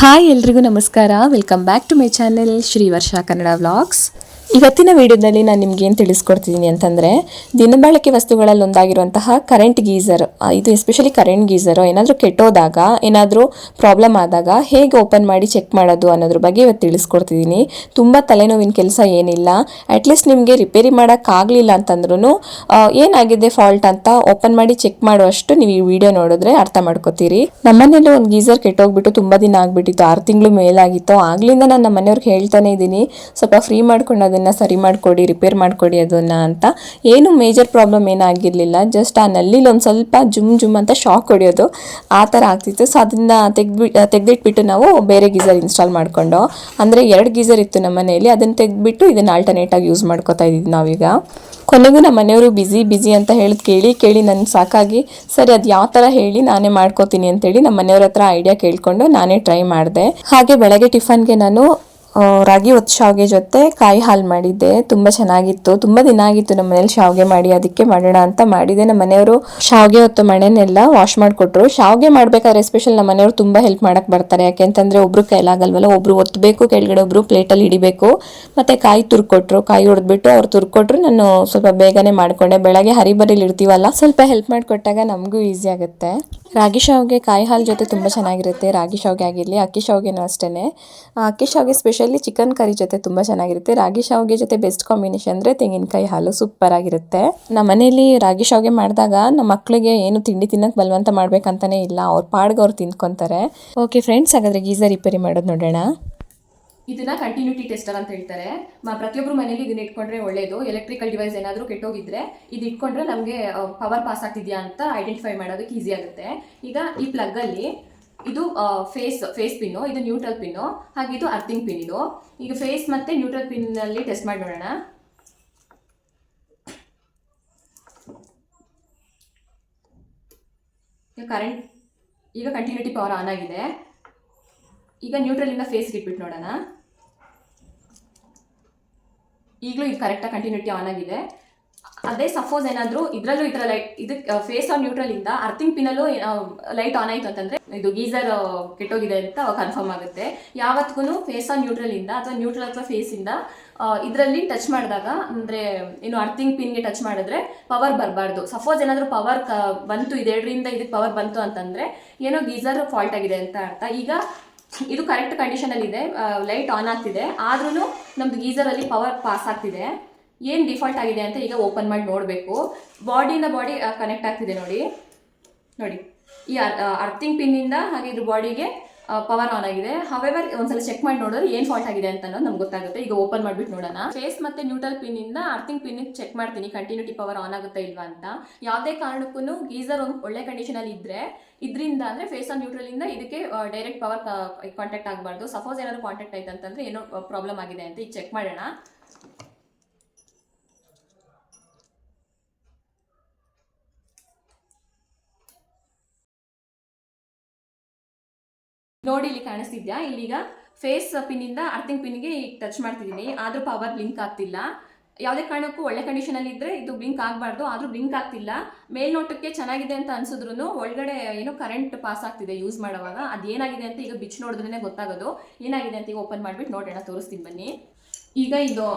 Hi ಎಲ್ರಿಗೂ ನಮಸ್ಕಾರ. Welcome back to my channel Shri Varsha Kannada vlogs ಇವತ್ತಿನ ವಿಡಿಯೋದಲ್ಲಿ ನಾನು ನಿಮ್ಗೆ ಏನು ತಿಳಿಸ್ಕೊಡ್ತಿದ್ದೀನಿ ಅಂತಂದರೆ ದಿನಬಳಕೆ ವಸ್ತುಗಳಲ್ಲಿ ಒಂದಾಗಿರುವಂತಹ ಕರೆಂಟ್ ಗೀಸರ್ ಇದು ಎಸ್ಪೆಷಲಿ ಕರೆಂಟ್ ಗೀಸರು ಏನಾದರೂ ಕೆಟ್ಟೋದಾಗ, ಏನಾದರೂ ಪ್ರಾಬ್ಲಮ್ ಆದಾಗ ಹೇಗೆ ಓಪನ್ ಮಾಡಿ ಚೆಕ್ ಮಾಡೋದು ಅನ್ನೋದ್ರ ಬಗ್ಗೆ ಇವತ್ತು ತಿಳಿಸ್ಕೊಡ್ತಿದ್ದೀನಿ ತುಂಬ ತಲೆನೋವಿನ ಕೆಲಸ ಏನಿಲ್ಲ. ಅಟ್ಲೀಸ್ಟ್ ನಿಮಗೆ ರಿಪೇರಿ ಮಾಡೋಕ್ಕಾಗಲಿಲ್ಲ ಅಂತಂದ್ರೂ ಏನಾಗಿದೆ ಫಾಲ್ಟ್ ಅಂತ ಓಪನ್ ಮಾಡಿ ಚೆಕ್ ಮಾಡುವಷ್ಟು ನೀವು ಈ ವಿಡಿಯೋ ನೋಡಿದ್ರೆ ಅರ್ಥ ಮಾಡ್ಕೋತೀರಿ. ನಮ್ಮನೇಲಿ ಒಂದು ಗೀಸರ್ ಕೆಟ್ಟೋಗ್ಬಿಟ್ಟು ತುಂಬ ದಿನ ಆಗಿಬಿಟ್ಟಿತ್ತು. ಆರು ತಿಂಗಳು ಮೇಲಾಗಿತ್ತು. ಆಗ್ಲಿಂದ ನಾನು ನಮ್ಮ ಮನೆಯವ್ರಿಗೆ ಹೇಳ್ತಾನೆ ಇದ್ದೀನಿ ಸ್ವಲ್ಪ ಫ್ರೀ ಮಾಡ್ಕೊಂಡು ಅದನ್ನು ಸರಿ ಮಾಡಿಕೊಡಿ ರಿಪೇರ್ ಮಾಡಿಕೊಡಿ ಅದನ್ನ ಅಂತ. ಏನು ಮೇಜರ್ ಪ್ರಾಬ್ಲಮ್ ಏನಾಗಿರಲಿಲ್ಲ. ಜಸ್ಟ್ ಆ ನಲ್ಲಿಲಿ ಒಂದು ಸ್ವಲ್ಪ ಜುಮ್ ಜುಮ್ ಅಂತ ಶಾಕ್ ಹೊಡೆಯೋದು. ಆ ಥರ ಆಗ್ತಿತ್ತು. ಸೊ ಅದನ್ನು ತೆಗ್ದ್ಬಿ ತೆಗೆದಿಟ್ಬಿಟ್ಟು ನಾವು ಬೇರೆ ಗೀಸರ್ ಇನ್ಸ್ಟಾಲ್ ಮಾಡಿಕೊಂಡು, ಅಂದರೆ ಎರಡು ಗೀಸರ್ ಇತ್ತು ನಮ್ಮ ಮನೆಯಲ್ಲಿ. ಅದನ್ನು ತೆಗೆದ್ಬಿಟ್ಟು ಇದನ್ನು ಆಲ್ಟರ್ನೇಟಾಗಿ ಯೂಸ್ ಮಾಡ್ಕೋತಾ ಇದ್ದೀವಿ ನಾವೀಗ. ಕೊನೆಗೂ ನಮ್ಮ ಮನೆಯವರು ಬ್ಯುಸಿ ಬ್ಯುಸಿ ಅಂತ ಹೇಳಿದ್ ಕೇಳಿ ಕೇಳಿ ನನಗೆ ಸಾಕಾಗಿ, ಸರಿ, ಅದು ಯಾವ ಥರ ಹೇಳಿ ನಾನೇ ಮಾಡ್ಕೋತೀನಿ ಅಂತೇಳಿ ನಮ್ಮ ಮನೆಯವ್ರ ಹತ್ರ ಐಡಿಯಾ ಕೇಳಿಕೊಂಡು ನಾನೇ ಟ್ರೈ ಮಾಡಿದೆ. ಹಾಗೆ ಬೆಳಗ್ಗೆ ಟಿಫನ್ಗೆ ನಾನು ರಾಗಿ ಒತ್ತು ಶಾವಿಗೆ ಜೊತೆ ಕಾಯಿ ಹಾಲು ಮಾಡಿದ್ದೆ. ತುಂಬ ಚೆನ್ನಾಗಿತ್ತು. ತುಂಬ ದಿನ ಆಗಿತ್ತು ನಮ್ಮ ಮನೇಲಿ ಶಾವಿಗೆ ಮಾಡಿ, ಅದಕ್ಕೆ ಮಾಡೋಣ ಅಂತ ಮಾಡಿದೆ. ನಮ್ಮ ಮನೆಯವರು ಶಾವಿಗೆ ಹೊತ್ತು ಮಣೆನೆಲ್ಲ ವಾಶ್ ಮಾಡಿಕೊಟ್ರು. ಶಾವಿಗೆ ಮಾಡಬೇಕಾದ್ರೆ ಎಸ್ಪೆಷಲ್ ನಮ್ಮ ಮನೆಯವರು ತುಂಬ ಹೆಲ್ಪ್ ಮಾಡಕ್ಕೆ ಬರ್ತಾರೆ. ಯಾಕೆಂತಂದ್ರೆ ಒಬ್ರು ಕೈಲಾಗಲ್ವಲ್ಲ, ಒಬ್ರು ಒತ್ತಬೇಕು ಕೆಳಗಡೆ ಒಬ್ರು ಪ್ಲೇಟಲ್ಲಿ ಹಿಡಿಬೇಕು. ಮತ್ತೆ ಕಾಯಿ ತುರ್ಕೊಟ್ರು. ಕಾಯಿ ಹೊಡೆದ್ಬಿಟ್ಟು ಅವ್ರು ತುರ್ಕೊಟ್ರು. ನಾನು ಸ್ವಲ್ಪ ಬೇಗನೆ ಮಾಡಿಕೊಂಡೆ. ಬೆಳಗ್ಗೆ ಹರಿಬರಿಲಿ ಇರ್ತೀವಲ್ಲ ಸ್ವಲ್ಪ ಹೆಲ್ಪ್ ಮಾಡಿಕೊಟ್ಟಾಗ ನಮಗೂ ಈಸಿ ಆಗುತ್ತೆ. ರಾಗಿ ಶಾವಿಗೆ, ಕಾಯಿ ಹಾಲು ಜೊತೆ ತುಂಬ ಚೆನ್ನಾಗಿರುತ್ತೆ. ರಾಗಿ ಶಾವಿಗೆ ಆಗಿರಲಿ, ಅಕ್ಕಿ ಶಾವಿಗೆನೂ ಅಷ್ಟೇ ಅಕ್ಕಿ ಶಾವಿಗೆ ಸ್ಪೆಷಲಿ ಚಿಕನ್ ಕರಿ ಜೊತೆ ತುಂಬ ಚೆನ್ನಾಗಿರುತ್ತೆ. ರಾಗಿ ಶಾವಿಗೆ ಜೊತೆ ಬೆಸ್ಟ್ ಕಾಂಬಿನೇಷನ್ ಅಂದರೆ ತೆಂಗಿನಕಾಯಿ ಹಾಲು ಸೂಪರ್ ಆಗಿರುತ್ತೆ ನಮ್ಮ ಮನೇಲಿ ರಾಗಿ ಶಾವಿಗೆ ಮಾಡಿದಾಗ ನಮ್ಮ ಮಕ್ಕಳಿಗೆ ಏನು ತಿಂಡಿ ತಿನ್ನಕ್ಕೆ ಬಲವಂತ ಮಾಡ್ಬೇಕಂತಾನೆ ಇಲ್ಲ. ಅವ್ರ ಪಾಡ್ಗೆ ಅವ್ರು ತಿನ್ಕೊತಾರೆ ಓಕೆ ಫ್ರೆಂಡ್ಸ್ ಹಾಗಾದ್ರೆ ಗೀಸರ್ ರಿಪೇರಿ ಮಾಡೋದು ನೋಡೋಣ. ಇದನ್ನ ಕಂಟಿನ್ಯೂಟಿ ಟೆಸ್ಟರ್ ಅಂತ ಹೇಳ್ತಾರೆ. ಪ್ರತಿಯೊಬ್ಬರು ಮನೇಲಿ ಇದನ್ನ ಇಟ್ಕೊಂಡ್ರೆ ಒಳ್ಳೇದು. ಎಲೆಕ್ಟ್ರಿಕಲ್ ಡಿವೈಸ್ ಏನಾದರೂ ಕೆಟ್ಟೋಗಿದ್ರೆ ಇದು ಇಟ್ಕೊಂಡ್ರೆ ನಮಗೆ ಪವರ್ ಪಾಸ್ ಆಗ್ತಿದ್ಯಾ ಅಂತ ಐಡೆಂಟಿಫೈ ಮಾಡೋದಕ್ಕೆ ಈಸಿ ಆಗುತ್ತೆ. ಈಗ ಈ ಪ್ಲಗ್ ಅಲ್ಲಿ ಇದು ಫೇಸ್ ಫೇಸ್ ಪಿನ್ನು ಇದು ನ್ಯೂಟ್ರಲ್ ಪಿನ್ನು ಹಾಗೆ ಇದು ಅರ್ಥಿಂಗ್ ಪಿನ್ ಇದು. ಈಗ ಫೇಸ್ ಮತ್ತೆ ನ್ಯೂಟ್ರಲ್ ಪಿನ್ ಅಲ್ಲಿ ಟೆಸ್ಟ್ ಮಾಡಿ ನೋಡೋಣ. ಈಗ ಕರೆಂಟ್ ಈಗ ಕಂಟಿನ್ಯೂಟಿ ಪವರ್ ಆನ್ ಆಗಿದೆ. ಈಗ ನ್ಯೂಟ್ರಲಿಂದ ಫೇಸ್ಗೆ ಇಟ್ಬಿಟ್ಟು ನೋಡೋಣ. ಈಗಲೂ ಈಗ ಕರೆಕ್ಟಾಗಿ ಕಂಟಿನ್ಯೂಟಿ ಆನ್ ಆಗಿದೆ. ಅದೇ ಸಪೋಸ್ ಏನಾದರೂ ಇದ್ರಲ್ಲೂ ಥರ ಲೈಟ್ ಇದಕ್ಕೆ ಫೇಸ್ ಆನ್ ನ್ಯೂಟ್ರಲ್ ಇಂದ ಅರ್ಥಿಂಗ್ ಪಿನಲ್ಲೂ ಲೈಟ್ ಆನ್ ಆಯ್ತು ಅಂತಂದ್ರೆ ಇದು ಗೀಸರ್ ಕೆಟ್ಟೋಗಿದೆ ಅಂತ ಕನ್ಫರ್ಮ್ ಆಗುತ್ತೆ. ಯಾವತ್ತಿಗೂ ಫೇಸ್ ಆನ್ ನ್ಯೂಟ್ರಲ್ ಇಂದ ಅಥವಾ ನ್ಯೂಟ್ರಲ್ ಅಥವಾ ಫೇಸ್ ಇಂದ ಇದರಲ್ಲಿ ಟಚ್ ಮಾಡಿದಾಗ, ಅಂದರೆ ಏನು ಅರ್ಥಿಂಗ್ ಪಿನ್ಗೆ ಟಚ್ ಮಾಡಿದ್ರೆ ಪವರ್ ಬರಬಾರ್ದು. ಸಪೋಸ್ ಏನಾದರೂ ಪವರ್ ಕ, ಬಂತು ಇದೆರಡರಿಂದ ಇದಕ್ಕೆ ಪವರ್ ಬಂತು ಅಂತಂದರೆ ಏನೋ ಗೀಸರ್ ಫಾಲ್ಟ್ ಆಗಿದೆ ಅಂತ ಅರ್ಥ. ಈಗ ಇದು ಕರೆಕ್ಟ್ ಕಂಡೀಷನಲ್ಲಿ ಇದೆ ಲೈಟ್ ಆನ್ ಆಗ್ತಿದೆ. ಆದ್ರೂ ನಮ್ದು ಗೀಸರಲ್ಲಿ ಪವರ್ ಪಾಸ್ ಆಗ್ತಿದೆ. ಏನು ಡಿಫಾಲ್ಟ್ ಆಗಿದೆ ಅಂತ ಈಗ ಓಪನ್ ಮಾಡಿ ನೋಡಬೇಕು. ಬಾಡಿಯಿಂದ ಬಾಡಿ ಕನೆಕ್ಟ್ ಆಗ್ತಿದೆ ನೋಡಿ. ನೋಡಿ, ಈ ಅರ್ಥಿಂಗ್ ಪಿನ್ನಿಂದ ಹಾಗೆ ಇದ್ರ ಬಾಡಿಗೆ ಪವರ್ ಆನ್ ಆಗಿದೆ. ಹವೆವರ್ ಒಂದ್ಸಲ ಚೆಕ್ ಮಾಡಿ ನೋಡೋದು ಏನು ಫಾಲ್ಟ್ ಆಗಿದೆ ಅಂತ ನಮ್ಗೆ ಗೊತ್ತಾಗುತ್ತೆ. ಈಗ ಓಪನ್ ಮಾಡಿಬಿಟ್ಟು ನೋಡೋಣ. ಫೇಸ್ ಮತ್ತೆ ನ್ಯೂಟ್ರಲ್ ಪಿನ್ ಇಂದ ಅರ್ಥಿಂಗ್ ಪಿನ್ ಚೆಕ್ ಮಾಡ್ತೀನಿ. ಕಂಟಿನ್ಯೂಟಿ ಪವರ್ ಆನ್ ಆಗುತ್ತಾ ಇಲ್ವಾ ಅಂತ. ಯಾವುದೇ ಕಾರಣಕ್ಕೂ ಗೀಸರ್ ಒಂದು ಒಳ್ಳೆ ಕಂಡೀಷನ್ ಅಲ್ಲಿ ಇದ್ರೆ, ಇದರಿಂದ ಅಂದ್ರೆ ಫೇಸ್ ಆನ್ ನ್ಯೂಟ್ರಲ್ ಇಂದ ಇದಕ್ಕೆ ಡೈರೆಕ್ಟ್ ಪವರ್ ಕಾಂಟ್ಯಾಕ್ಟ್ ಆಗಬಾರ್ದು. ಸಪೋಸ್ ಏನಾದ್ರು ಕಾಂಟ್ಯಾಕ್ಟ್ ಆಯ್ತು ಅಂತಂದ್ರೆ ಏನೋ ಪ್ರಾಬ್ಲಮ್ ಆಗಿದೆ ಅಂತ ಈಗ ಚೆಕ್ ಮಾಡೋಣ. ನೋಡಿ ಇಲ್ಲಿ ಕಾಣಿಸ್ತಿದ್ಯಾ? ಇಲ್ಲಿಗ ಫೇಸ್ ಪಿನ್ನಿಂದ ಅರ್ಥಿಂಗ್ ಪಿನ್ಗೆ ಈಗ ಟಚ್ ಮಾಡ್ತಿದ್ದೀನಿ. ಆದ್ರೂ ಪವರ್ ಬ್ಲಿಂಕ್ ಆಗ್ತಿಲ್ಲ. ಯಾವುದೇ ಕಾರಣಕ್ಕೂ ಒಳ್ಳೆ ಕಂಡೀಷನಲ್ಲಿ ಇದ್ರೆ ಇದು ಬ್ಲಿಂಕ್ ಆಗಬಾರ್ದು. ಆದ್ರೂ ಬ್ಲಿಂಕ್ ಆಗ್ತಿಲ್ಲ. ಮೇಲ್ನೋಟಕ್ಕೆ ಚೆನ್ನಾಗಿದೆ ಅಂತ ಅನ್ಸಿದ್ರು ಒಳಗಡೆ ಏನು ಕರೆಂಟ್ ಪಾಸ್ ಆಗ್ತಿದೆ ಯೂಸ್ ಮಾಡುವಾಗ. ಅದೇನಾಗಿದೆ ಅಂತ ಈಗ ಬಿಚ್ ನೋಡಿದ್ರೇ ಗೊತ್ತಾಗೋದು. ಏನಾಗಿದೆ ಅಂತ ಈಗ ಓಪನ್ ಮಾಡಿಬಿಟ್ಟು ನೋಡೋಣ. ತೋರಿಸ್ತೀನಿ ಬನ್ನಿ. ಈಗ ಇದು,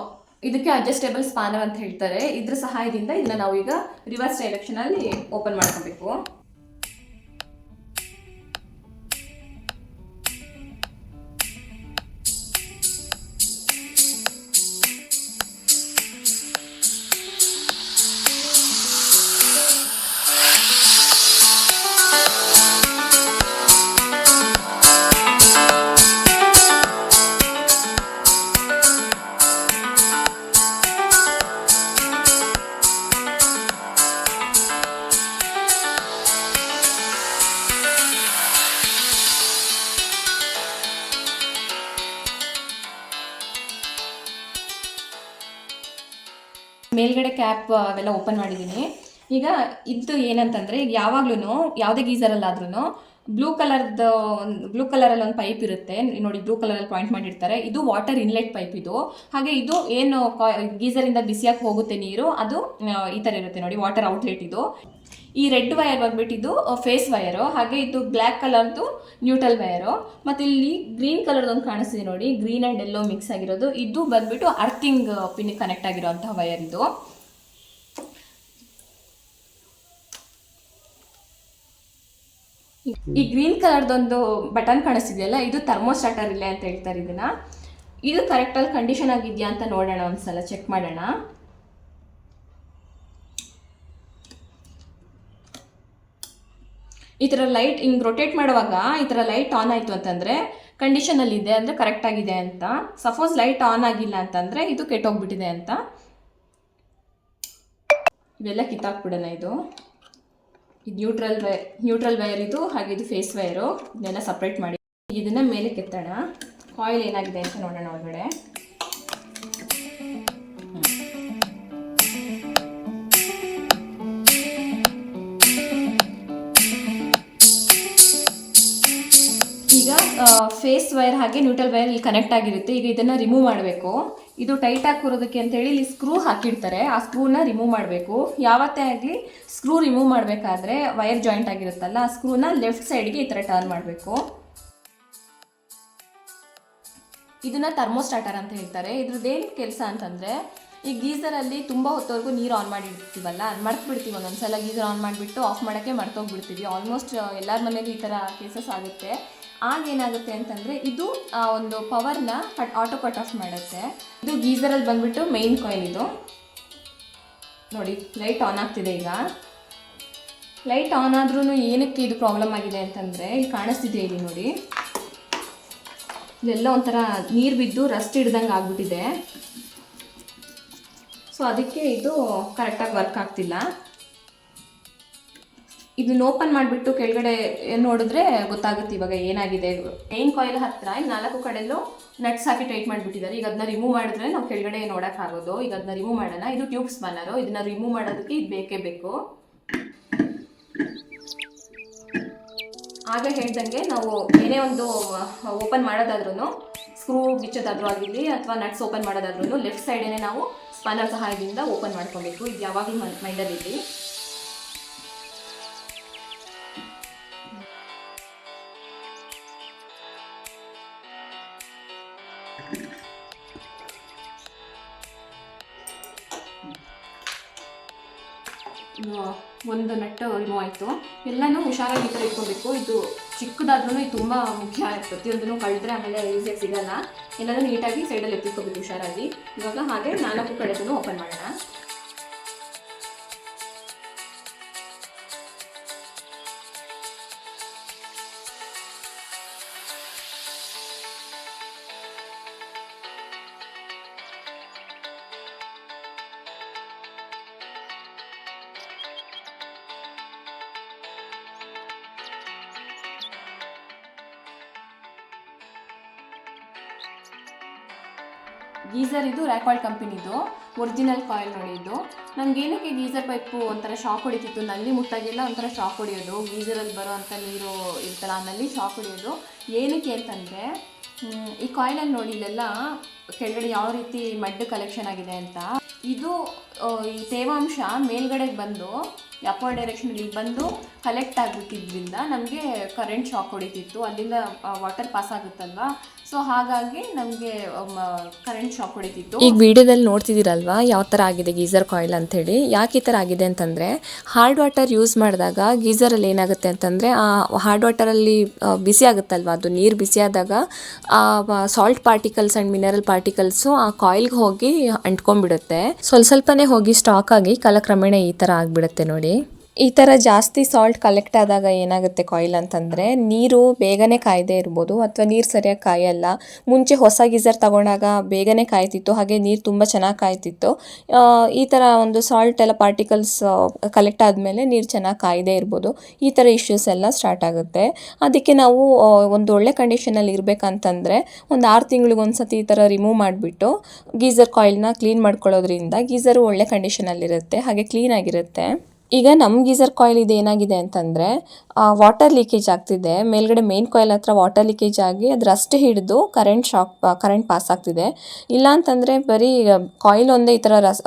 ಇದಕ್ಕೆ ಅಡ್ಜಸ್ಟೇಬಲ್ ಸ್ಪಾನರ್ ಅಂತ ಹೇಳ್ತಾರೆ. ಇದ್ರ ಸಹಾಯದಿಂದ ಇದನ್ನ ನಾವು ಈಗ ರಿವರ್ಸ್ ಡೈರೆಕ್ಷನ್ ಅಲ್ಲಿ ಓಪನ್ ಮಾಡ್ಕೋಬೇಕು. ಮೇಲ್ಗಡೆ ಕ್ಯಾಪ್ ಅವೆಲ್ಲ ಓಪನ್ ಮಾಡಿದ್ದೀನಿ. ಈಗ ಇದು ಏನಂತಂದರೆ ಯಾವಾಗ್ಲೂ ಯಾವುದೇ ಗೀಸರಲ್ಲಾದ್ರೂ ಬ್ಲೂ ಕಲರ್ದು ಒಂದು ಬ್ಲೂ ಕಲರಲ್ಲಿ ಒಂದು ಪೈಪ್ ಇರುತ್ತೆ. ನೋಡಿ ಬ್ಲೂ ಕಲರಲ್ಲಿ ಪಾಯಿಂಟ್ ಮಾಡಿರ್ತಾರೆ. ಇದು ವಾಟರ್ ಇನ್ಲೆಟ್ ಪೈಪ್ ಇದು. ಹಾಗೆ ಇದು ಏನು ಗೀಸರಿಂದ ಬಿಸಿಯಾಗಿ ಹೋಗುತ್ತೆ ನೀರು, ಅದು ಈ ಥರ ಇರುತ್ತೆ. ನೋಡಿ ವಾಟರ್ ಔಟ್ಲೆಟ್ ಇದು. ಈ ರೆಡ್ ವೈರ್ ಬಂದ್ಬಿಟ್ಟಿದ್ದು ಫೇಸ್ ವೈರು, ಹಾಗೆ ಇದು ಬ್ಲ್ಯಾಕ್ ಕಲರ್ದು ನ್ಯೂಟ್ರಲ್ ವೈರು. ಮತ್ತು ಇಲ್ಲಿ ಗ್ರೀನ್ ಕಲರ್ದು ಒಂದು ಕಾಣಿಸ್ತಿದೆ ನೋಡಿ, ಗ್ರೀನ್ ಆ್ಯಂಡ್ ಎಲ್ಲೋ ಮಿಕ್ಸ್ ಆಗಿರೋದು. ಇದು ಬಂದ್ಬಿಟ್ಟು ಅರ್ಥಿಂಗ್ ಪಿನ್ ಕನೆಕ್ಟ್ ಆಗಿರೋಂತಹ ವೈರ್ ಇದು. ಈ ಗ್ರೀನ್ ಕಲರ್ದೊಂದು ಬಟನ್ ಕಾಣಿಸ್ತಿದೆಯಲ್ಲ, ಇದು ಥರ್ಮೋಸ್ಟಾಟರ್ ಇಲ್ಲೇ ಅಂತ ಹೇಳ್ತಾರೆ ಇದನ್ನ. ಇದು ಕರೆಕ್ಟಾಗಿ ಕಂಡೀಷನ್ ಆಗಿದೆಯಾ ಅಂತ ನೋಡೋಣ ಒಂದ್ಸಲ ಚೆಕ್ ಮಾಡೋಣ. ಈ ಥರ ಲೈಟ್ ಹಿಂಗೆ ರೊಟೇಟ್ ಮಾಡುವಾಗ ಈ ಥರ ಲೈಟ್ ಆನ್ ಆಯಿತು ಅಂತಂದರೆ ಕಂಡೀಷನಲ್ಲಿದೆ ಅಂದರೆ ಕರೆಕ್ಟ್ ಆಗಿದೆ ಅಂತ. ಸಪೋಸ್ ಲೈಟ್ ಆನ್ ಆಗಿಲ್ಲ ಅಂತಂದರೆ ಇದು ಕೆಟ್ಟೋಗ್ಬಿಟ್ಟಿದೆ ಅಂತ. ಇವೆಲ್ಲ ಕಿತ್ತಾಕ್ಬಿಡೋಣ ಇದು. ಇದು ನ್ಯೂಟ್ರಲ್ ವೈರ್ ನ್ಯೂಟ್ರಲ್ ವೈರ್ ಇದು, ಹಾಗೆ ಇದು ಫೇಸ್ ವೈರು ಇದನ್ನೆಲ್ಲ ಸಪ್ರೇಟ್ ಮಾಡಿ. ಇದನ್ನು ಮೇಲೆ ಕೆತ್ತೋಣ. ಕಾಯಿಲ್ ಏನಾಗಿದೆ ಅಂತ ನೋಡೋಣ ಒಳಗಡೆ. ಈಗ ಫೇಸ್ ವೈರ್ ಹಾಗೆ ನ್ಯೂಟ್ರಲ್ ವೈರ್ ಇಲ್ಲಿ ಕನೆಕ್ಟ್ ಆಗಿರುತ್ತೆ. ಈಗ ಇದನ್ನು ರಿಮೂವ್ ಮಾಡಬೇಕು. ಇದು ಟೈಟಾಗಿ ಕೂರೋದಕ್ಕೆ ಅಂತೇಳಿ ಇಲ್ಲಿ ಸ್ಕ್ರೂ ಹಾಕಿರ್ತಾರೆ ಆ ಸ್ಕ್ರೂನ ರಿಮೂವ್ ಮಾಡಬೇಕು. ಯಾವತ್ತೇ ಆಗಲಿ ಸ್ಕ್ರೂ ರಿಮೂವ್ ಮಾಡಬೇಕಾದ್ರೆ ವೈರ್ ಜಾಯಿಂಟ್ ಆಗಿರುತ್ತಲ್ಲ, ಆ ಸ್ಕ್ರೂನ ಲೆಫ್ಟ್ ಸೈಡ್ಗೆ ಈ ಥರ ಟರ್ನ್ ಮಾಡಬೇಕು. ಇದನ್ನ ಥರ್ಮೋಸ್ಟಾಟರ್ ಅಂತ ಹೇಳ್ತಾರೆ. ಇದ್ರದ್ದೇನು ಕೆಲಸ ಅಂತಂದರೆ, ಈ ಗೀಸರಲ್ಲಿ ತುಂಬ ಹೊತ್ತವರೆಗೂ ನೀರು ಆನ್ ಮಾಡಿರ್ತೀವಲ್ಲ ಮರ್ತು ಬಿಡ್ತೀವಿ ಒಂದೊಂದ್ಸಲ. ಗೀಸರ್ ಆನ್ ಮಾಡಿಬಿಟ್ಟು ಆಫ್ ಮಾಡೋಕ್ಕೆ ಮರ್ತೋಗ್ಬಿಡ್ತೀವಿ. ಆಲ್ಮೋಸ್ಟ್ ಎಲ್ಲರ ಮನೇಲಿ ಈ ಥರ ಕೇಸಸ್ ಆಗುತ್ತೆ. ಆಗ ಏನಾಗುತ್ತೆ ಅಂತಂದರೆ ಇದು ಆ, ಒಂದು ಪವರ್ನ ಕಟ್ ಆಟೋ ಕಟ್ ಆಫ್ ಮಾಡುತ್ತೆ. ಇದು ಗೀಸರಲ್ಲಿ ಬಂದ್ಬಿಟ್ಟು ಮೈನ್ ಕಾಯಿಲ್ ಇದು. ನೋಡಿ ಲೈಟ್ ಆನ್ ಆಗ್ತಿದೆ ಈಗ. ಲೈಟ್ ಆನ್ ಆದ್ರೂ ಏನಕ್ಕೆ ಇದು ಪ್ರಾಬ್ಲಮ್ ಆಗಿದೆ ಅಂತಂದರೆ ಇಲ್ಲಿ ಕಾಣಿಸ್ತಿದೆ ಇಲ್ಲಿ ನೋಡಿ. ಇಲ್ಲೆಲ್ಲ ಒಂಥರ ನೀರು ಬಿದ್ದು ರಸ್ಟ್ ಹಿಡ್ದಂಗೆ ಆಗ್ಬಿಟ್ಟಿದೆ. ಸೊ ಅದಕ್ಕೆ ಇದು ಕರೆಕ್ಟಾಗಿ ವರ್ಕ್ ಆಗ್ತಿಲ್ಲ. ಇದನ್ನ ಓಪನ್ ಮಾಡಿಬಿಟ್ಟು ಕೆಳಗಡೆ ನೋಡಿದ್ರೆ ಗೊತ್ತಾಗುತ್ತೆ ಇವಾಗ ಏನಾಗಿದೆ. ಮೇನ್ ಕಾಯಿಲ್ ಹತ್ತಿರ ನಾಲ್ಕು ಕಡೆಯಲ್ಲೂ ನಟ್ಸ್ ಹಾಕಿ ಟೈಟ್ ಮಾಡಿಬಿಟ್ಟಿದ್ದಾರೆ. ಈಗ ಅದನ್ನ ರಿಮೂವ್ ಮಾಡಿದ್ರೆ ನಾವು ಕೆಳಗಡೆ ನೋಡೋಕ್ಕಾಗೋದು ಈಗ ಅದನ್ನ ರಿಮೂವ್ ಮಾಡೋಣ. ಇದು ಟ್ಯೂಬ್ ಸ್ಪನ್ನರು ಇದನ್ನ ರಿಮೂವ್ ಮಾಡೋದಕ್ಕೆ ಇದು ಬೇಕೇ ಬೇಕು. ಆಗ ಹೇಳ್ದಂಗೆ ನಾವು ಏನೇ ಒಂದು ಓಪನ್ ಮಾಡೋದಾದ್ರೂ ಸ್ಕ್ರೂ ಬಿಚ್ಚೋದಾದ್ರೂ ಆಗಿರಲಿ ಅಥವಾ ನಟ್ಸ್ ಓಪನ್ ಮಾಡೋದಾದ್ರೂ ಲೆಫ್ಟ್ ಸೈಡೇನೆ ನಾವು ಸ್ಪನ್ನರ್ ಸಹಾಯದಿಂದ ಓಪನ್ ಮಾಡ್ಕೊಬೇಕು. ಇದು ಯಾವಾಗಲೂ ಮೈಂಡಲ್ಲಿರಲಿ ಒಂದು ನಟ್ಟು ರಿಮೂವ್ ಆಯಿತು. ಎಲ್ಲನೂ ಹುಷಾರಾಗಿ ಈ ಥರ ಇಟ್ಕೊಬೇಕು. ಇದು ಚಿಕ್ಕದಾದ್ರೂ ಇದು ತುಂಬ ಮುಖ್ಯ ಪ್ರತಿಯೊಂದನ್ನು ಕಳೆದ್ರೆ ಆಮೇಲೆ ಈಸಿಯಾಗಿ ಸಿಗಲ್ಲ. ಎಲ್ಲನೂ ನೀಟಾಗಿ ಸೈಡಲ್ಲಿ ಎತ್ತಿಟ್ಕೋಬೇಕು ಹುಷಾರಾಗಿ. ಇವಾಗ ಹಾಗೆ ನಾಲ್ಕು ಕಡೆಗೂ ಓಪನ್ ಮಾಡೋಣ. ಗೀಸರ್ ಇದು ರ್ಯಾಕಾಯ್ಡ್ ಕಂಪನಿದು, ಒರಿಜಿನಲ್ ಕಾಯಿಲ್ ನೋಡಿ ಇದು ನನಗೆ ಏನಕ್ಕೆ ಗೀಸರ್ ಪೈಪು ಒಂಥರ ಶಾಕ್ ಹೊಡಿತಿತ್ತು, ನಲ್ಲಿ ಮುಟ್ಟಾಗೆಲ್ಲ ಒಂಥರ ಶಾಕ್ ಹೊಡಿಯೋದು, ಗೀಸರಲ್ಲಿ ಬರೋ ಅಂಥ ನೀರು ಇರ್ತಲ್ಲ ನಲ್ಲಿ ಶಾಕ್ ಹೊಡಿಯೋದು. ಏನಕ್ಕೆ ಅಂತಂದರೆ ಈ ಕಾಯಿಲಲ್ಲಿ ನೋಡಿ ಇಲ್ಲೆಲ್ಲ ಕೆಳಗಡೆ ಯಾವ ರೀತಿ ಮಡ್ ಕಲೆಕ್ಷನ್ ಆಗಿದೆ ಅಂತ. ಇದು ಈ ತೇವಾಂಶ ಮೇಲ್ಗಡೆಗೆ ಬಂದು ಅಪ್ಪರ್ ಡೈರೆಕ್ಷನಲ್ಲಿ ಬಂದು ಕಲೆಕ್ಟ್ ಆಗುತ್ತಿದ್ದರಿಂದ ನಮಗೆ ಕರೆಂಟ್ ಶಾಕ್ ಹೊಡಿತಿತ್ತು. ಅಲ್ಲಿಂದ ವಾಟರ್ ಪಾಸ್ ಆಗುತ್ತಲ್ವಾ? ಸೊ ಹಾಗಾಗಿ ನಮಗೆ ಕರೆಂಟ್ ಶಾಕ್ ಹೊಡಿತಿತ್ತು. ಈಗ ವಿಡಿಯೋದಲ್ಲಿ ನೋಡ್ತಿದ್ದೀರಲ್ವಾ? ಯಾವ ಥರ ಆಗಿದೆ ಗೀಸರ್ ಕಾಯಿಲ್ ಅಂಥೇಳಿ ಯಾಕೆ ಈ ಥರ ಆಗಿದೆ ಅಂತಂದರೆ ಹಾರ್ಡ್ ವಾಟರ್ ಯೂಸ್ ಮಾಡಿದಾಗ ಗೀಸರಲ್ಲಿ ಏನಾಗುತ್ತೆ ಅಂತಂದರೆ, ಆ ಹಾರ್ಡ್ ವಾಟರಲ್ಲಿ ಬಿಸಿ ಆಗುತ್ತಲ್ವ? ಅದು ನೀರು ಬಿಸಿ ಆದಾಗ salt particles and mineral particles ಆ ಕಾಯಿಲ್ಗೆ ಹೋಗಿ ಅಂಟ್ಕೊಂಡ್ಬಿಡುತ್ತೆ. ಸ್ವಲ್ಪ ಸ್ವಲ್ಪನೇ ಹೋಗಿ ಸ್ಟಾಕ್ ಆಗಿ, ಕಾಲಕ್ರಮೇಣ ಈ ಥರ ಆಗಿಬಿಡುತ್ತೆ ನೋಡಿ. ಈ ಥರ ಜಾಸ್ತಿ ಸಾಲ್ಟ್ ಕಲೆಕ್ಟ್ ಆದಾಗ ಏನಾಗುತ್ತೆ ಕಾಯಿಲ್ ಅಂತಂದರೆ ನೀರು ಬೇಗನೆ ಕಾಯದೇ ಇರ್ಬೋದು ಅಥವಾ ನೀರು ಸರಿಯಾಗಿ ಕಾಯಲ್ಲ. ಮುಂಚೆ ಹೊಸ ಗೀಸರ್ ತಗೊಂಡಾಗ ಬೇಗನೆ ಕಾಯ್ತಿತ್ತು, ಹಾಗೆ ನೀರು ತುಂಬ ಚೆನ್ನಾಗಿ ಕಾಯ್ತಿತ್ತು. ಈ ಥರ ಒಂದು ಸಾಲ್ಟ್ ಎಲ್ಲ ಪಾರ್ಟಿಕಲ್ಸ್ ಕಲೆಕ್ಟ್ ಆದಮೇಲೆ ನೀರು ಚೆನ್ನಾಗಿ ಕಾಯದೇ ಇರ್ಬೋದು. ಈ ಥರ ಇಶ್ಯೂಸ್ ಎಲ್ಲ ಸ್ಟಾರ್ಟ್ ಆಗುತ್ತೆ. ಅದಕ್ಕೆ ನಾವು ಒಂದು ಒಳ್ಳೆ ಕಂಡೀಷನಲ್ಲಿ ಇರಬೇಕಂತಂದರೆ ಒಂದು ಆರು ತಿಂಗಳಿಗೆ ಒಂದ್ಸತಿ ಈ ಥರ ರಿಮೂವ್ ಮಾಡಿಬಿಟ್ಟು ಗೀಸರ್ ಕಾಯಿಲ್ನ ಕ್ಲೀನ್ ಮಾಡ್ಕೊಳ್ಳೋದ್ರಿಂದ ಗೀಸರು ಒಳ್ಳೆ ಕಂಡೀಷನಲ್ಲಿರುತ್ತೆ ಹಾಗೆ ಕ್ಲೀನಾಗಿರುತ್ತೆ ಈಗ ನಮ್ಮ ಗೀಸರ್ ಇದು ಏನಾಗಿದೆ ಅಂತಂದರೆ ವಾಟರ್ ಲೀಕೇಜ್ ಆಗ್ತಿದೆ. ಮೇಲ್ಗಡೆ ಮೇನ್ ಕಾಯಿಲ್ ಹತ್ರ ವಾಟರ್ ಲೀಕೇಜ್ ಆಗಿ ಅದು ರಸ್ಟ್ ಹಿಡಿದು ಕರೆಂಟ್ ಶಾಕ್ ಕರೆಂಟ್ ಪಾಸ್ ಆಗ್ತಿದೆ. ಇಲ್ಲ ಅಂತಂದರೆ ಬರೀ ಕಾಯಿಲ್ ಒಂದೇ ಈ ಥರ ರಸ್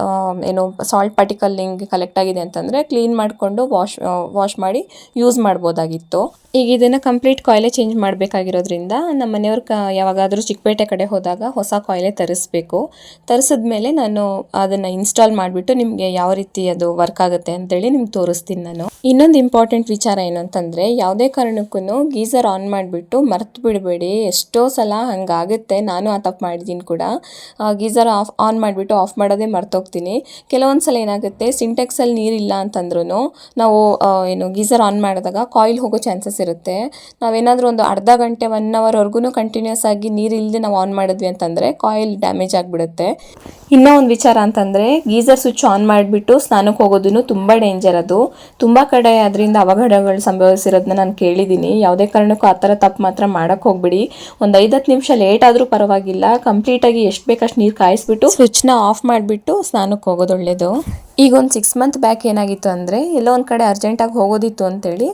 ಏನು ಸಾಲ್ಟ್ ಪಾರ್ಟಿಕಲ್ ಹಿಂಗೆ ಕಲೆಕ್ಟ್ ಆಗಿದೆ ಅಂತಂದರೆ ಕ್ಲೀನ್ ಮಾಡಿಕೊಂಡು ವಾಶ್ ವಾಶ್ ಮಾಡಿ ಯೂಸ್ ಮಾಡ್ಬೋದಾಗಿತ್ತು. ಈಗ ಇದನ್ನು ಕಂಪ್ಲೀಟ್ ಕಾಯಿಲೆ ಚೇಂಜ್ ಮಾಡಬೇಕಾಗಿರೋದ್ರಿಂದ ನಮ್ಮ ಮನೆಯವ್ರು ಕ, ಯಾವಾಗಾದರೂ ಚಿಕ್ಕಪೇಟೆ ಕಡೆ ಹೋದಾಗ ಹೊಸ ಕಾಯಿಲೆ ತರಿಸ್ಬೇಕು. ತರಿಸಿದ್ಮೇಲೆ ನಾನು ಅದನ್ನು ಇನ್ಸ್ಟಾಲ್ ಮಾಡಿಬಿಟ್ಟು ನಿಮಗೆ ಯಾವ ರೀತಿ ಅದು ವರ್ಕ್ ಆಗುತ್ತೆ ಅಂತೇಳಿ ನಿಮ್ಗೆ ತೋರಿಸ್ತೀನಿ ನಾನು. ಇನ್ನೊಂದು ಇಂಪಾರ್ಟೆಂಟ್ ವಿಚಾರ ಏನು ಅಂತಂದರೆ ಯಾವುದೇ ಕಾರಣಕ್ಕೂ ಗೀಸರ್ ಆನ್ ಮಾಡಿಬಿಟ್ಟು ಮರ್ತು ಬಿಡಬೇಡಿ. ಎಷ್ಟೋ ಸಲ ಹಂಗಾಗುತ್ತೆ. ನಾನು ಆ ತಪ್ಪು ಮಾಡಿದ್ದೀನಿ ಕೂಡ. ಗೀಸರ್ ಆಫ್ ಆನ್ ಮಾಡಿಬಿಟ್ಟು ಆಫ್ ಮಾಡೋದೇ ಮರ್ತೋಗ್ತೀನಿ. ಕೆಲವೊಂದು ಸಲ ಏನಾಗುತ್ತೆ ಸಿಂಟೆಕ್ಸಲ್ಲಿ ನೀರಿಲ್ಲ ಅಂತಂದ್ರೂ ನಾವು ಏನು ಗೀಸರ್ ಆನ್ ಮಾಡಿದಾಗ ಕಾಯಿಲ್ ಹೋಗೋ ಚಾನ್ಸಸ್ ಇರುತ್ತೆ. ನಾವೇನಾದರೂ ಒಂದು ಅರ್ಧ ಗಂಟೆ ಒನ್ ಅವರ್ವರೆಗೂ ಕಂಟಿನ್ಯೂಸ್ ಆಗಿ ನೀರಿಲ್ಲದೆ ನಾವು ಆನ್ ಮಾಡಿದ್ವಿ ಅಂತಂದರೆ ಕಾಯಿಲ್ ಡ್ಯಾಮೇಜ್ ಆಗಿಬಿಡುತ್ತೆ. ಇನ್ನೂ ಒಂದು ವಿಚಾರ ಅಂತಂದರೆ, ಗೀಸರ್ ಸ್ವಿಚ್ ಆನ್ ಮಾಡಿಬಿಟ್ಟು ಸ್ನಾನಕ್ಕೆ ಹೋಗೋದನ್ನು ತುಂಬ ಡೇಂಜರ್ ಅದು ತುಂಬ ಕಡೆ ಅದರಿಂದ ಅವಘಡಗಳು ಸಂಭವಿಸಿರೋದನ್ನ ನಾನು ಕೇಳಿದ್ದೀನಿ ಯಾವುದೇ ಕಾರಣಕ್ಕೂ ಆ ಥರ ತಪ್ಪು ಮಾತ್ರ ಮಾಡೋಕ್ಕೆ ಹೋಗ್ಬಿಡಿ. ಒಂದು ಐದತ್ತು ನಿಮಿಷ ಲೇಟ್ ಆದರೂ ಪರವಾಗಿಲ್ಲ. ಕಂಪ್ಲೀಟಾಗಿ ಎಷ್ಟು ಬೇಕಷ್ಟು ನೀರು ಕಾಯಿಸ್ಬಿಟ್ಟು ಸ್ವಿಚ್ನ ಆಫ್ ಮಾಡಿಬಿಟ್ಟು ಸ್ನಾನಕ್ಕೆ ಹೋಗೋದು ಒಳ್ಳೆಯದು ಈಗ ಒಂದು ಸಿಕ್ಸ್ ಮಂತ್ ಬ್ಯಾಕ್ ಏನಾಗಿತ್ತು ಅಂದರೆ, ಎಲ್ಲೋ ಒಂದು ಕಡೆ ಅರ್ಜೆಂಟಾಗಿ ಹೋಗೋದಿತ್ತು ಅಂತೇಳಿ,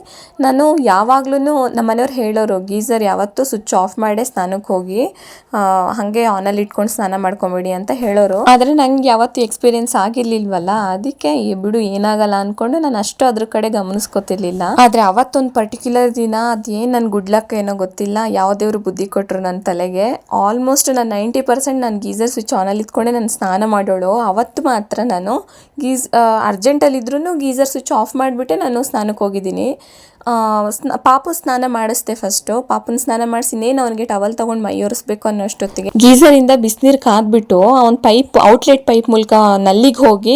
ನಾನು ಯಾವಾಗ್ಲೂ ನಮ್ಮ ಮನೆಯವ್ರು ಹೇಳೋರು, ಗೀಸರ್ ಯಾವತ್ತೂ ಸ್ವಿಚ್ ಆಫ್ ಮಾಡೇ ಸ್ನಾನಕ್ಕೆ ಹೋಗಿ ಹಾಗೆ ಆನಲ್ಲಿ ಇಟ್ಕೊಂಡು ಸ್ನಾನ ಮಾಡ್ಕೊಂಬಿಡಿ ಅಂತ ಹೇಳೋರು. ಆದರೆ ನಂಗೆ ಯಾವತ್ತೂ ಎಕ್ಸ್ಪೀರಿಯನ್ಸ್ ಆಗಿರ್ಲಿಲ್ವಲ್ಲ, ಅದಕ್ಕೆ ಬಿಡು ಏನಾಗಲ್ಲ ಅಂದ್ಕೊಂಡು ನಾನು ಅಷ್ಟು ಅದ್ರ ಕಡೆ ಗಮನಿಸ್ಕೊತಿರ್ಲಿಲ್ಲ. ಆದರೆ ಅವತ್ತೊಂದು ಪರ್ಟಿಕ್ಯುಲರ್ ದಿನ ಅದೇನು ನನ್ನ ಗುಡ್ಲಕ್ಕ ಏನೋ ಗೊತ್ತಿಲ್ಲ, ಯಾವ ದೇವ್ರು ಬುದ್ಧಿ ಕೊಟ್ಟರು ನನ್ನ ತಲೆಗೆ ಆಲ್ಮೋಸ್ಟ್ ನಾನು ನೈಂಟಿ ಪರ್ಸೆಂಟ್ ನಾನು ಗೀಸರ್ ಸ್ವಿಚ್ ಆನಲ್ಲಿ ಇಟ್ಕೊಂಡೆ ನಾನು ಸ್ನಾನ ಮಾಡೋಳು, ಅವತ್ತು ಮಾತ್ರ ನಾನು ಗೀಸ್ ಅರ್ಜೆಂಟಲ್ಲಿದ್ರೂ ಗೀಸರ್ ಸ್ವಿಚ್ ಆಫ್ ಮಾಡಿಬಿಟ್ಟೆ ನಾನು ಸ್ನಾನಕ್ಕೆ ಹೋಗಿದ್ದೀನಿ ಸ್ನ ಪಾಪು ಸ್ನಾನ ಮಾಡಿಸ್ದೆ ಫಸ್ಟು ಪಾಪನ ಸ್ನಾನ ಮಾಡಿಸಿ ಇನ್ನೇನು ಅವನಿಗೆ ಟವಲ್ ತೊಗೊಂಡು ಮೈ ಒರೆಸ್ಬೇಕು ಅನ್ನೋ ಅಷ್ಟೊತ್ತಿಗೆ ಗೀಸರಿಂದ ಬಿಸಿನೀರು ಕಾದ್ಬಿಟ್ಟು ಅವ್ನ ಪೈಪ್ ಔಟ್ಲೆಟ್ ಪೈಪ್ ಮೂಲಕ ನಲ್ಲಿಗೆ ಹೋಗಿ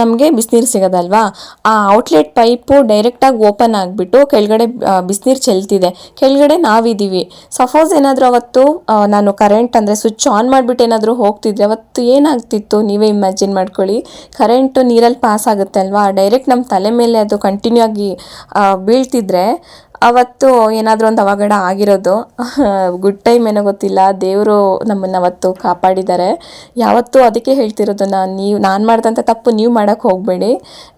ನಮಗೆ ಬಿಸಿನೀರು ಸಿಗೋದಲ್ವಾ? ಆ ಔಟ್ಲೆಟ್ ಪೈಪು ಡೈರೆಕ್ಟಾಗಿ ಓಪನ್ ಆಗಿಬಿಟ್ಟು ಕೆಳಗಡೆ ಬಿಸಿನೀರು ಚೆಲ್ತಿದೆ. ಕೆಳಗಡೆ ನಾವಿದ್ದೀವಿ ಸಪೋಸ್ ಏನಾದರೂ ಅವತ್ತು ನಾನು ಕರೆಂಟ್ ಅಂದರೆ ಸ್ವಿಚ್ ಆನ್ ಮಾಡಿಬಿಟ್ಟು ಏನಾದರೂ ಹೋಗ್ತಿದ್ರೆ ಅವತ್ತು ಏನಾಗ್ತಿತ್ತು? ನೀವೇ ಇಮ್ಯಾಜಿನ್ ಮಾಡ್ಕೊಳ್ಳಿ. ಕರೆಂಟು ನೀರಲ್ಲಿ ಪಾಸ್ ಆಗುತ್ತೆ ಅಲ್ವಾ? ಡೈರೆಕ್ಟ್ ನಮ್ಮ ತಲೆ ಮೇಲೆ ಅದು ಕಂಟಿನ್ಯೂ ಆಗಿ ಆ, ಬೀಳ್ತಿದ್ರೆ ಅವತ್ತು ಏನಾದರೂ ಒಂದು ಅವಘಡ ಆಗಿರೋದು ಗುಡ್ ಟೈಮ್ ಏನೋ ಗೊತ್ತಿಲ್ಲ, ದೇವರು ನಮ್ಮನ್ನು ಅವತ್ತು ಕಾಪಾಡಿದ್ದಾರೆ. ಯಾವತ್ತೂ ಅದಕ್ಕೆ ಹೇಳ್ತಿರೋದು ನಾನು ನೀವು, ನಾನು ಮಾಡಿದಂಥ ತಪ್ಪು ನೀವು ಮಾಡೋಕ್ಕೆ ಹೋಗಬೇಡಿ.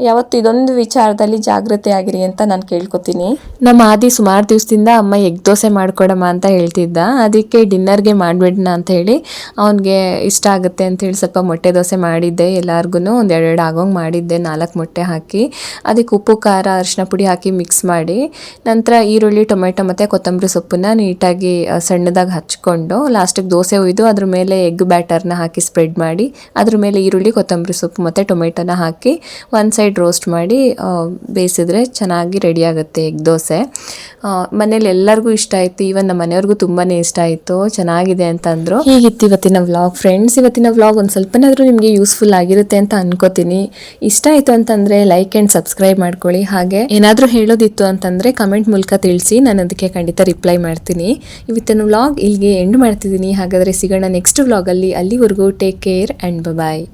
ಯಾವತ್ತು ಇದೊಂದು ವಿಚಾರದಲ್ಲಿ ಜಾಗೃತಿ ಆಗಿರಿ ಅಂತ ನಾನು ಕೇಳ್ಕೊತೀನಿ. ನಮ್ಮ ಆದಿ ಸುಮಾರು ದಿವಸದಿಂದ ಅಮ್ಮ ಎಗ್ ದೋಸೆ ಮಾಡ್ಕೊಡಮ್ಮ ಅಂತ ಹೇಳ್ತಿದ್ದ. ಅದಕ್ಕೆ ಡಿನ್ನರ್ಗೆ ಮಾಡಿಬಿಡೋಣ ಅಂತ ಹೇಳಿ, ಅವನಿಗೆ ಇಷ್ಟ ಆಗುತ್ತೆ ಅಂತೇಳಿ ಸ್ವಲ್ಪ ಮೊಟ್ಟೆ ದೋಸೆ ಮಾಡಿದ್ದೆ ಎಲ್ಲರಿಗೂ ಒಂದು ಎರಡೆರಡು ಆಗೋಂಗೆ ಮಾಡಿದ್ದೆ, ನಾಲ್ಕು ಮೊಟ್ಟೆ ಹಾಕಿ. ಅದಕ್ಕೆ ಉಪ್ಪು, ಖಾರ ಅರಿಶಿನ ಪುಡಿ ಹಾಕಿ ಮಿಕ್ಸ್ ಮಾಡಿ. ನಂತರ ಈರುಳ್ಳಿ, ಟೊಮೆಟೊ ಮತ್ತು ಕೊತ್ತಂಬರಿ ಸೊಪ್ಪನ್ನ ನೀಟಾಗಿ ಸಣ್ಣದಾಗಿ ಹಚ್ಕೊಂಡು, ಲಾಸ್ಟಿಗೆ ದೋಸೆ ಹುಯ್ದು ಅದ್ರ ಮೇಲೆ ಎಗ್ ಬ್ಯಾಟರ್ನ ಹಾಕಿ ಸ್ಪ್ರೆಡ್ ಮಾಡಿ, ಅದ್ರ ಮೇಲೆ ಈರುಳ್ಳಿ, ಕೊತ್ತಂಬರಿ ಸೊಪ್ಪು ಮತ್ತು ಟೊಮೆಟೊನ ಹಾಕಿ ಒಂದು ಸೈಡ್ ರೋಸ್ಟ್ ಮಾಡಿ ಬೇಯಿಸಿದ್ರೆ ಚೆನ್ನಾಗಿ ರೆಡಿ ಆಗುತ್ತೆ ಎಗ್ ದೋಸೆ. ಮನೇಲಿ ಎಲ್ಲರಿಗೂ ಇಷ್ಟ ಆಯಿತು. ಈವನ್ ನಮ್ಮ ಮನೆಯವ್ರಿಗೂ ತುಂಬಾ ಇಷ್ಟ ಆಯಿತು. ಚೆನ್ನಾಗಿದೆ ಅಂತ ಅಂದರು. ಹೀಗಿತ್ತು ಇವತ್ತಿನ ವ್ಲಾಗ್ ಫ್ರೆಂಡ್ಸ್. ಇವತ್ತಿನ ವ್ಲಾಗ್ ಒಂದು ಸ್ವಲ್ಪನಾದರೂ ನಿಮಗೆ ಯೂಸ್ಫುಲ್ ಆಗಿರುತ್ತೆ ಅಂತ ಅನ್ಕೋತೀನಿ. ಇಷ್ಟ ಆಯಿತು ಅಂತಂದರೆ ಲೈಕ್ ಆ್ಯಂಡ್ ಸಬ್ಸ್ಕ್ರೈಬ್ ಮಾಡ್ಕೊಳ್ಳಿ. ಹಾಗೆ ಏನಾದರೂ ಹೇಳೋದಿತ್ತು ಅಂತಂದರೆ ಕಮೆಂಟ್ ಮೂಲಕ ತಿಳಿಸಿ ನಾನು ಅದಕ್ಕೆ ಖಂಡಿತ ರಿಪ್ಲೈ ಮಾಡ್ತೀನಿ. ಇವತ್ತಿನ ವ್ಲಾಗ್ ಇಲ್ಲಿಗೆ ಎಂಡ್ ಮಾಡ್ತಿದ್ದೀನಿ. ಹಾಗಾದರೆ ಸಿಗೋಣ ನೆಕ್ಸ್ಟ್ ವ್ಲಾಗಲ್ಲಿ ಅಲ್ಲಿವರೆಗೂ ಟೇಕ್ ಕೇರ್ ಆ್ಯಂಡ್ ಬಾಯ್